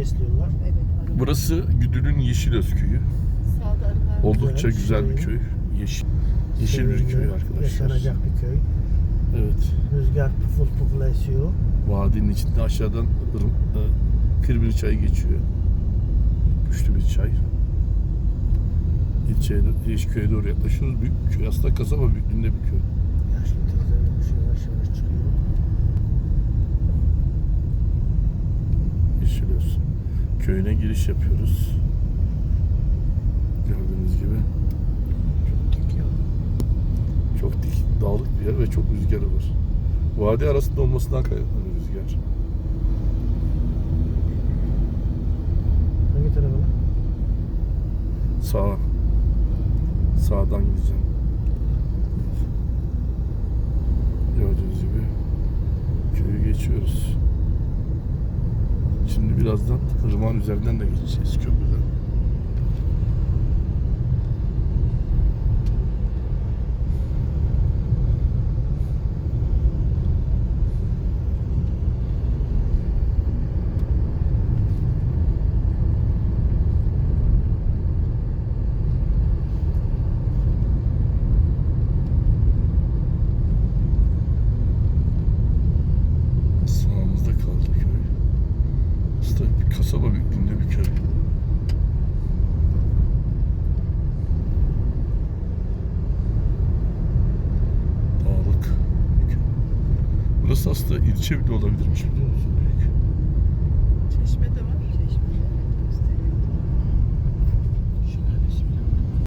besliyorlar. Evet. arı. Burası Güdül'ün Yeşilöz köyü. Sağda arılar. Oldukça Evet, güzel bir köy. Yeşil, yeşil bir Sevimli, köy arkadaşlar. Yaşanacak bir köy. Evet. Rüzgar puful puful esiyor. Vadinin içinde aşağıdan ırm, e, Kırbiri çayı geçiyor. Güçlü bir çay. İlçeye, Yeşilköy'e doğru yaklaşıyoruz. Büyük bir köy. Aslında kasaba büyüklüğünde bir köy. Köyüne giriş yapıyoruz. Gördüğünüz gibi. Çok dik ya. Çok dik, dağlık bir yer ve çok rüzgarı var. Vadi arasında olmasından kaynaklanıyor rüzgar. Hangi tarafa lan? Sağa. Sağdan gideceğim. Gördüğünüz gibi köyü geçiyoruz. Şimdi birazdan ırmağın üzerinden de geçeceğiz köprüden. Sağımızda kaldı köy. Aslında bir kasaba büyüklüğünde bir köy. Dağlık. Burası aslında ilçe bile olabilirmiş biliyor musun?